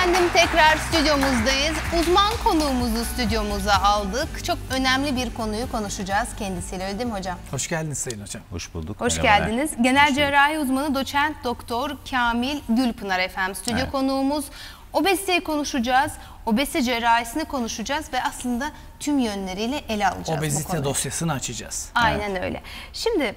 efendim tekrar stüdyomuzdayız. Uzman konuğumuzu stüdyomuza aldık. Çok önemli bir konuyu konuşacağız kendisiyle öyle değil mi hocam? Hoş geldiniz Sayın Hocam. Hoş bulduk. Hoş merhabalar. geldiniz. Genel cerrahi uzmanı doçent doktor Kamil Gülpınar efendim stüdyo Evet. konuğumuz. Obeziteyi konuşacağız. Obezite cerrahisini konuşacağız ve aslında tüm yönleriyle ele alacağız bu Obezite dosyasını açacağız. Aynen öyle. Şimdi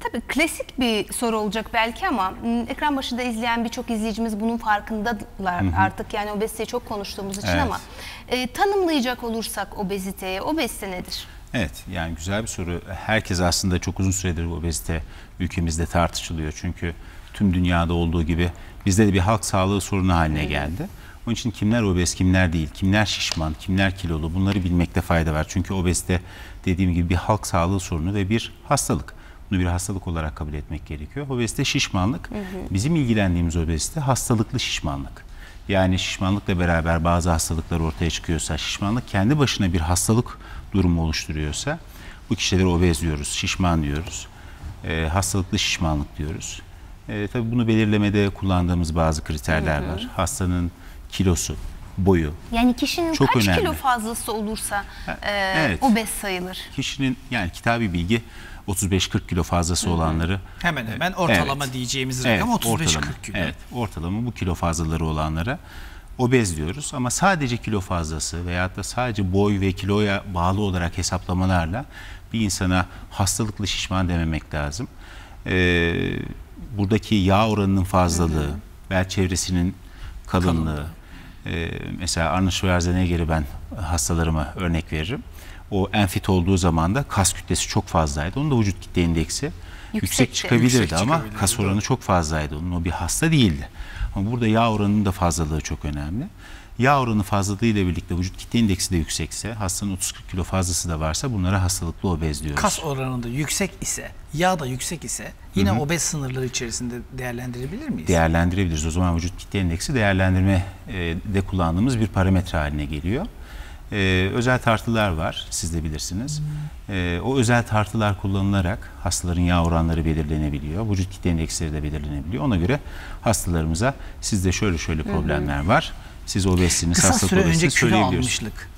tabii klasik bir soru olacak belki ama ekran başında izleyen birçok izleyicimiz bunun farkındalar artık. Yani obeziteyi çok konuştuğumuz için Evet. ama e, tanımlayacak olursak obeziteyi, obezite nedir? Evet yani güzel bir soru. Herkes aslında çok uzun süredir obezite ülkemizde tartışılıyor. Çünkü tüm dünyada olduğu gibi bizde de bir halk sağlığı sorunu haline geldi. Onun için kimler obez, kimler değil, kimler şişman, kimler kilolu bunları bilmekte fayda var. Çünkü obezite dediğim gibi bir halk sağlığı sorunu ve bir hastalık. Bunu bir hastalık olarak kabul etmek gerekiyor. Obezite şişmanlık. Bizim ilgilendiğimiz obezite hastalıklı şişmanlık. Yani şişmanlıkla beraber bazı hastalıklar ortaya çıkıyorsa, şişmanlık kendi başına bir hastalık durumu oluşturuyorsa bu kişileri obez diyoruz, şişman diyoruz. Ee, hastalıklı şişmanlık diyoruz. Ee, tabii bunu belirlemede kullandığımız bazı kriterler var. Hastanın kilosu, boyu, Yani kişinin Çok kaç önemli. kilo fazlası olursa e, evet. obez sayılır? kişinin yani kitabi bilgi 35-40 kilo fazlası olanları Hemen hemen ortalama Evet. diyeceğimiz rakam 35-40 ortalama. kilo. Evet, ortalama bu kilo fazlaları olanlara obez diyoruz. Ama sadece kilo fazlası veyahut da sadece boy ve kiloya bağlı olarak hesaplamalarla bir insana hastalıklı şişman dememek lazım. Ee, buradaki yağ oranının fazlalığı, bel çevresinin kalınlığı, ee, mesela Arnold Schwarzenegger'i ben hastalarıma örnek veririm. O en fit olduğu zaman da kas kütlesi çok fazlaydı. Onun da vücut kitle indeksi yüksek Yüksekti. çıkabilirdi Yüksek ama çıkabilirdi, kas oranı çok fazlaydı. Onun o bir hasta değildi. Ama burada yağ oranının da fazlalığı çok önemli. Yağ oranı fazlalığı ile birlikte vücut kitle indeksi de yüksekse, hastanın 30-40 kilo fazlası da varsa bunlara hastalıklı obez diyoruz. Kas oranında yüksek ise, yağ da yüksek ise yine obez sınırları içerisinde değerlendirebilir miyiz? değerlendirebiliriz. O zaman vücut kitle indeksi değerlendirme e, de kullandığımız bir parametre haline geliyor. E, özel tartılar var, siz de bilirsiniz. E, o özel tartılar kullanılarak hastaların yağ oranları belirlenebiliyor. Vücut kitle indeksleri de belirlenebiliyor. Ona göre hastalarımıza sizde şöyle şöyle problemler var. Siz obezsiniz, Kısa hastalık süre önce kilo almışlık.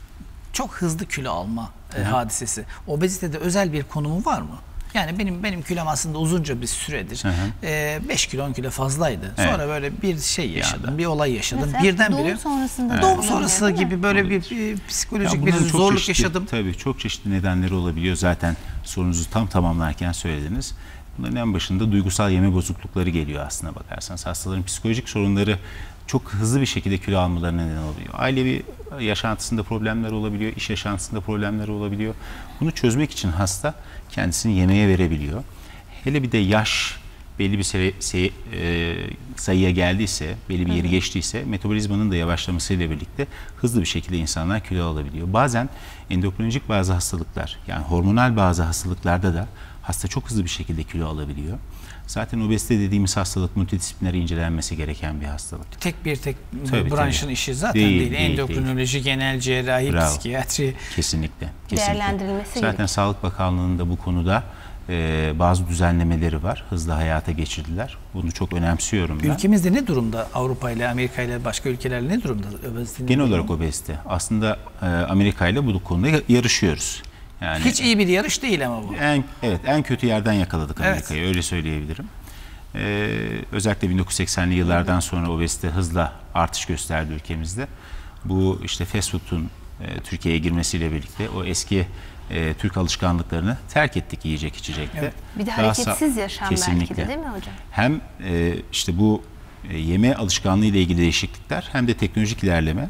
Çok hızlı kilo alma e, hadisesi. Obezitede özel bir konumu var mı? Yani benim benim kilom aslında uzunca bir süredir hı. 5 kilo 10 kilo fazlaydı. Evet. Sonra böyle bir şey yaşadım, anda. bir olay yaşadım. Mesela Birdenbire doğum sonrasında doğum da sonrası mi? gibi böyle bir, bir psikolojik Ya bir zorluk çeşitli- yaşadım. Tabii çok çeşitli nedenleri olabiliyor. Zaten sorunuzu tam tamamlarken söylediniz. Bunların en başında duygusal yeme bozuklukları geliyor aslına bakarsanız. Hastaların psikolojik sorunları çok hızlı bir şekilde kilo almalarına neden oluyor. Ailevi yaşantısında problemler olabiliyor, iş yaşantısında problemler olabiliyor. Bunu çözmek için hasta kendisini yemeğe verebiliyor. Hele bir de yaş belli bir e, sayıya geldiyse, belli bir yeri geçtiyse metabolizmanın da yavaşlamasıyla birlikte hızlı bir şekilde insanlar kilo alabiliyor. Bazen endokrinolojik bazı hastalıklar yani hormonal bazı hastalıklarda da hasta çok hızlı bir şekilde kilo alabiliyor. Zaten obezite dediğimiz hastalık multidisipliner incelenmesi gereken bir hastalık. Tek bir tek Tabii, branşın tabii. işi zaten Değil, değil. değil, Endokrinoloji, genel cerrahi, Bravo. psikiyatri. Kesinlikle. kesinlikle. Değerlendirilmesi Zaten gerekiyor. Sağlık Bakanlığı'nın da bu konuda e, bazı düzenlemeleri var. Hızlı hayata geçirdiler. Bunu çok önemsiyorum ben. Ülkemizde ne durumda Avrupa ile Amerika ile başka ülkelerle ne durumda obezitenin Genel durumu? olarak obezite. Aslında e, Amerika ile bu konuda ya- yarışıyoruz. Yani hiç iyi bir yarış değil ama bu. en evet en kötü yerden yakaladık Evet. Amerika'yı öyle söyleyebilirim. Ee, özellikle 1980'li yıllardan sonra obezite hızla artış gösterdi ülkemizde. Bu işte fast food'un e, Türkiye'ye girmesiyle birlikte o eski e, Türk alışkanlıklarını terk ettik yiyecek içecekte. Evet. Bir de hareketsiz yaşam belki Kesinlikle. de değil mi hocam? Hem e, işte bu yeme alışkanlığı ile ilgili değişiklikler hem de teknolojik ilerleme.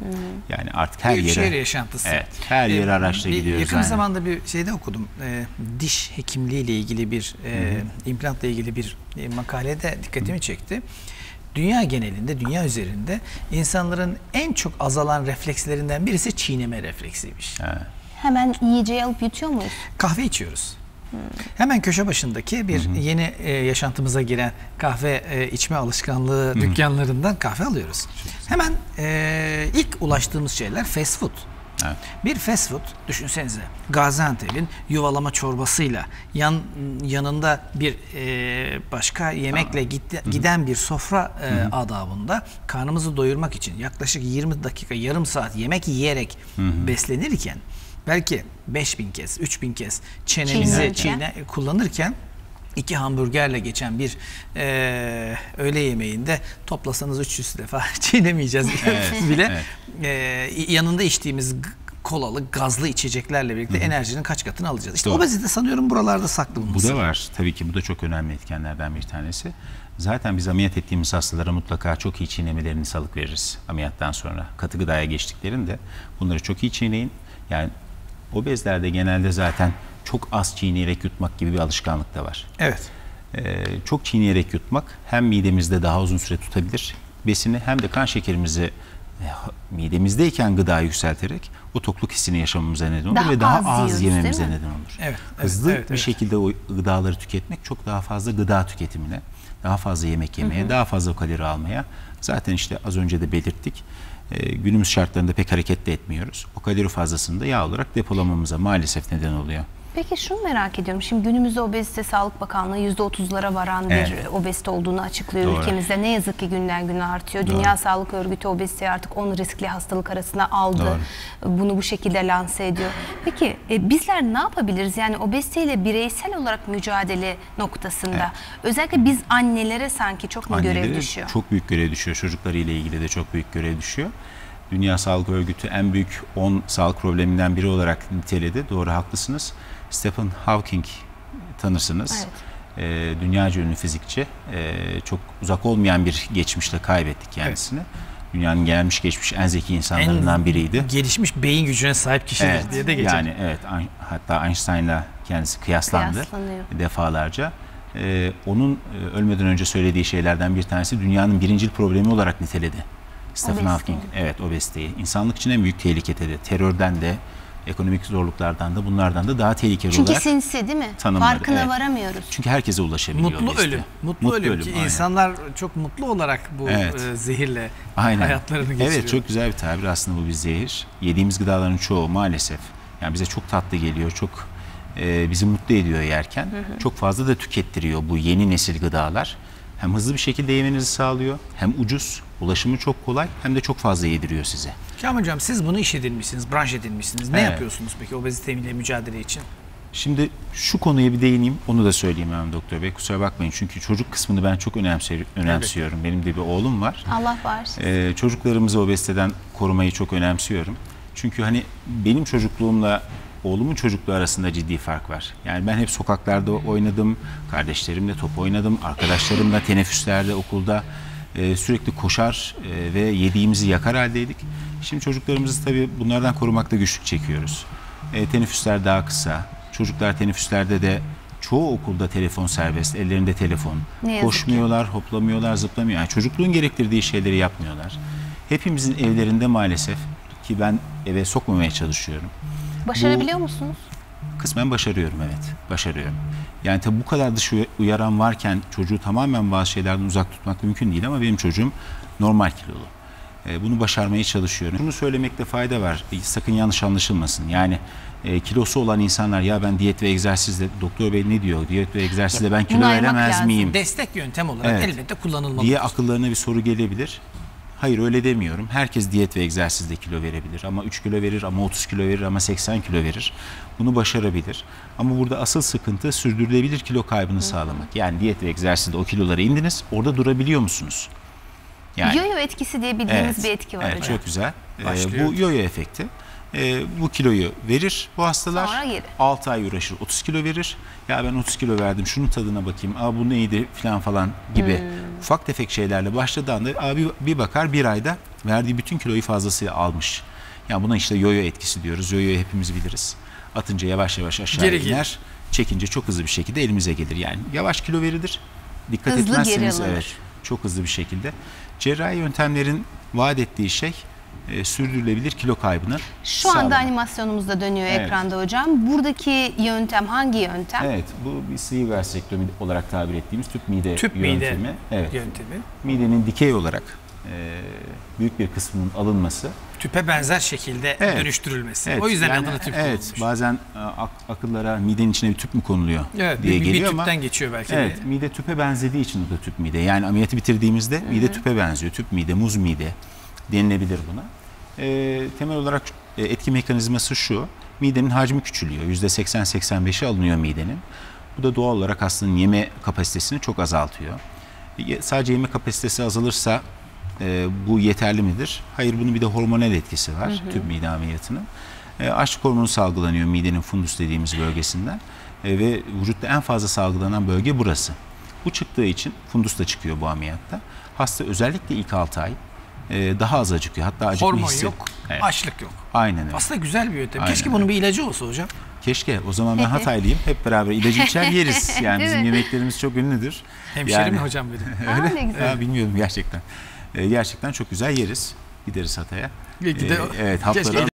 Yani artık her Büyük yere şehir yaşantısı. Evet, her yere Ee, araçla bir- gidiyoruz. Yakın yani. zamanda bir şeyde okudum. Ee, diş hekimliği ile ilgili bir e, implantla ilgili bir e, makalede dikkatimi çekti. Dünya genelinde, dünya üzerinde insanların en çok azalan reflekslerinden birisi çiğneme refleksiymiş. Ha, Hemen yiyeceği alıp yutuyor muyuz? Kahve içiyoruz. Hemen köşe başındaki bir yeni e, yaşantımıza giren kahve e, içme alışkanlığı dükkanlarından kahve alıyoruz. Hemen e, ilk ulaştığımız şeyler fast food. Evet. Bir fast food düşünsenize Gaziantep'in yuvalama çorbasıyla yan yanında bir e, başka yemekle gitti- giden bir sofra e, adabında karnımızı doyurmak için yaklaşık 20 dakika yarım saat yemek yiyerek beslenirken belki 5000 kez 3000 kez çenemizi Çiğnerken. çiğne kullanırken iki hamburgerle geçen bir e, öğle yemeğinde toplasanız 300 defa çiğnemeyeceğiz Evet, bile. evet. E, yanında içtiğimiz kolalı, gazlı içeceklerle birlikte enerjinin kaç katını alacağız. İşte Doğru. obezite sanıyorum buralarda saklı bunun Bu da var. Tabii ki bu da çok önemli etkenlerden bir tanesi. Zaten biz ameliyat ettiğimiz hastalara mutlaka çok iyi çiğnemelerini salık veririz ameliyattan sonra. Katı gıdaya geçtiklerinde bunları çok iyi çiğneyin. Yani obezlerde genelde zaten çok az çiğneyerek yutmak gibi bir alışkanlık da var. Evet. Ee, çok çiğneyerek yutmak hem midemizde daha uzun süre tutabilir besini hem de kan şekerimizi e, midemizdeyken gıda yükselterek o tokluk hissini yaşamamıza neden olur Daha ve daha az az, yiyoruz, yememize neden olur. Evet, evet, Hızlı evet, bir evet. şekilde o gıdaları tüketmek çok daha fazla gıda tüketimine, daha fazla yemek yemeye, daha fazla kalori almaya zaten işte az önce de belirttik. e, günümüz şartlarında pek hareket de etmiyoruz. O kalori fazlasını da yağ olarak depolamamıza maalesef neden oluyor. Peki şunu merak ediyorum. Şimdi günümüzde obezite Sağlık Bakanlığı %30'lara varan bir Evet. obezite olduğunu açıklıyor Doğru. ülkemizde. Ne yazık ki günden güne artıyor. Dünya Sağlık Örgütü obeziteyi artık 10 riskli hastalık arasına aldı. Bunu bu şekilde lanse ediyor. Peki e, bizler ne yapabiliriz? Yani obeziteyle bireysel olarak mücadele noktasında. Özellikle biz annelere sanki çok mu görev Annelere düşüyor? Çok büyük görev düşüyor. Çocuklarıyla ilgili de çok büyük görev düşüyor. Dünya Sağlık Örgütü en büyük 10 sağlık probleminden biri olarak niteledi. Doğru haklısınız. Stephen Hawking tanırsınız. Ee, dünyaca ünlü fizikçi. Ee, çok uzak olmayan bir geçmişte kaybettik kendisini. Dünyanın gelmiş geçmiş en zeki insanlarından biriydi. Gelişmiş beyin gücüne sahip kişidir Evet, diye de geçer. yani evet hatta Einstein'la kendisi kıyaslandı defalarca. Ee, onun e, ölmeden önce söylediği şeylerden bir tanesi dünyanın birincil problemi olarak niteledi. Stephen. Hawking evet obeziteyi. İnsanlık için en büyük tehlike dedi. Terörden de ekonomik zorluklardan da bunlardan da daha tehlikeli Çünkü olarak. sinsi değil mi? tanımladı, Farkına evet. varamıyoruz. Çünkü herkese ulaşabiliyor Mutlu ölüm. Mutlu, ölüm ki aynen. insanlar çok mutlu olarak bu Evet. e, zehirle Aynen. hayatlarını geçiriyor. Evet çok güzel bir tabir aslında bu bir zehir. Yediğimiz gıdaların çoğu maalesef yani bize çok tatlı geliyor, çok e, bizi mutlu ediyor yerken. Çok fazla da tükettiriyor bu yeni nesil gıdalar. Hem hızlı bir şekilde yemenizi sağlıyor, hem ucuz, ulaşımı çok kolay, hem de çok fazla yediriyor size. Kamil Hocam siz bunu iş edinmişsiniz, branş edinmişsiniz. Ne Evet. yapıyorsunuz peki obeziteyle mücadele için? Şimdi şu konuya bir değineyim, onu da söyleyeyim hemen doktor bey. Kusura bakmayın çünkü çocuk kısmını ben çok önemsiyorum. Benim de bir oğlum var. Allah bağışlasın. Ee, çocuklarımızı obeziteden korumayı çok önemsiyorum. Çünkü hani benim çocukluğumla oğlumun çocukluğu arasında ciddi fark var. Yani ben hep sokaklarda oynadım, kardeşlerimle top oynadım, arkadaşlarımla teneffüslerde okulda e, sürekli koşar e, ve yediğimizi yakar haldeydik. Şimdi çocuklarımızı tabii bunlardan korumakta güçlük çekiyoruz. E, teneffüsler daha kısa. Çocuklar teneffüslerde de çoğu okulda telefon serbest, ellerinde telefon. Ki. Koşmuyorlar, hoplamıyorlar, zıplamıyor. Yani çocukluğun gerektirdiği şeyleri yapmıyorlar. Hepimizin evlerinde maalesef ki ben eve sokmamaya çalışıyorum. Başarabiliyor musunuz? Kısmen başarıyorum evet. Başarıyorum. Yani tabii bu kadar dış uy- uyaran varken çocuğu tamamen bazı şeylerden uzak tutmak mümkün değil ama benim çocuğum normal kilolu. Ee, bunu başarmaya çalışıyorum. Bunu söylemekte fayda var. E, Sakın yanlış anlaşılmasın. Yani e, kilosu olan insanlar ya ben diyet ve egzersizle doktor bey ne diyor? Diyet ve egzersizle ben kilo veremez miyim? Destek yöntem olarak Evet. elbette kullanılmalı. diye akıllarına bir soru gelebilir. Hayır öyle demiyorum. Herkes diyet ve egzersizle kilo verebilir. Ama 3 kilo verir, ama 30 kilo verir, ama 80 kilo verir. Bunu başarabilir. Ama burada asıl sıkıntı sürdürülebilir kilo kaybını sağlamak. Yani diyet ve egzersizle o kilolara indiniz. Orada durabiliyor musunuz? Yani, Yo-yo etkisi diye bildiğimiz bir etki var evet, hocam. Çok güzel. Ee, bu yo-yo efekti. Ee, bu kiloyu verir bu hastalar. Sonra geri. 6 ay uğraşır 30 kilo verir. Ya ben 30 kilo verdim şunun tadına bakayım. Aa bu neydi falan falan gibi Hmm. ufak tefek şeylerle başladığı anda abi bir bakar bir ayda verdiği bütün kiloyu fazlasıyla almış. Yani buna işte yo-yo etkisi diyoruz. Yo-yo'yu hepimiz biliriz. Atınca yavaş yavaş aşağı Geri gelir. iner. Çekince çok hızlı bir şekilde elimize gelir. Yani yavaş kilo verilir. Dikkat Hızlı etmezseniz evet çok hızlı bir şekilde. Cerrahi yöntemlerin vaat ettiği şey e, sürdürülebilir kilo kaybını Şu anda sağlamak. animasyonumuzda dönüyor Evet. ekranda hocam. Buradaki yöntem hangi yöntem? Evet, bu bir sıvı versektomi olarak tabir ettiğimiz tüp mide Tüp mide yöntemi. Evet. yöntemi. Midenin dikey olarak e, büyük bir kısmının alınması. tüpe benzer şekilde Evet. dönüştürülmesi. o yüzden yani adını tüp Evet, konulmuş. bazen e, ak- akıllara midenin içine bir tüp mü konuluyor Evet, diye bir, bir geliyor ama tüpten geçiyor belki Evet, de. mide tüpe benzediği için o da tüp mide. Yani ameliyatı bitirdiğimizde mide tüpe benziyor. Tüp mide, muz mide denilebilir buna. Ee, temel olarak e, etki mekanizması şu. Midenin hacmi küçülüyor. %80-85'i alınıyor midenin. Bu da doğal olarak hastanın yeme kapasitesini çok azaltıyor. Ye- Sadece yeme kapasitesi azalırsa e, bu yeterli midir? Hayır bunun bir de hormonal etkisi var tüp mide ameliyatının. E, açlık hormonu salgılanıyor midenin fundus dediğimiz bölgesinden E, ve vücutta en fazla salgılanan bölge burası. Bu çıktığı için fundus da çıkıyor bu ameliyatta. Hasta özellikle ilk 6 ay e, daha az acıkıyor. Hatta acıkma Hormon hissi. yok, Evet, açlık yok. Aynen öyle. Aslında güzel bir yöntem. Aynen Keşke öyle. bunun bir ilacı olsa hocam. Keşke o zaman ben Hataylıyım. Hep beraber ilacı içer yeriz. Yani bizim mi? yemeklerimiz çok ünlüdür. Hemşerim Yani- mi hocam benim? Aa, ne güzel. Ya, bilmiyorum gerçekten. E, gerçekten çok güzel yeriz. Gideriz Hatay'a. Gide- E, evet Keşke hapları